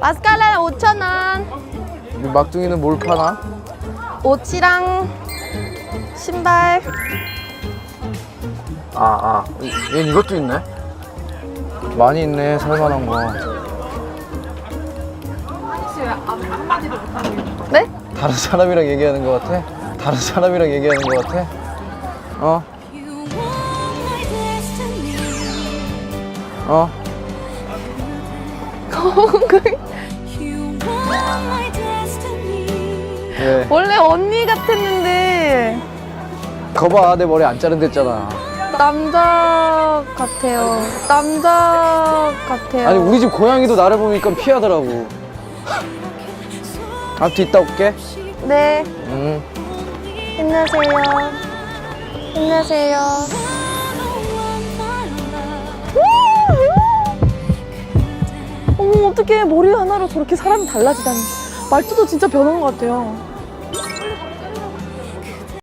마스카라 5,000원. 이 막둥이는 뭘 파나? 옷이랑 신발. 아, 아. 얘 이것도 있네. 많이 있네, 살만한 거. 네? 다른 사람이랑 얘기하는 것 같아? 다른 사람이랑 얘기하는 것 같아? 어? 어? 왜? 원래 언니 같았는데 거봐, 내 머리 안 자른댔잖아. 남자 같아요. 남자 같아요. 아니, 우리 집 고양이도 나를 보니까 피하더라고. 앞뒤 있다 올게. 네. 응. 힘내세요. 힘내세요. 어머 어떻게 머리 하나로 저렇게 사람이 달라지다니. 말투도 진짜 변한 것 같아요. 빨리 빨리 빨리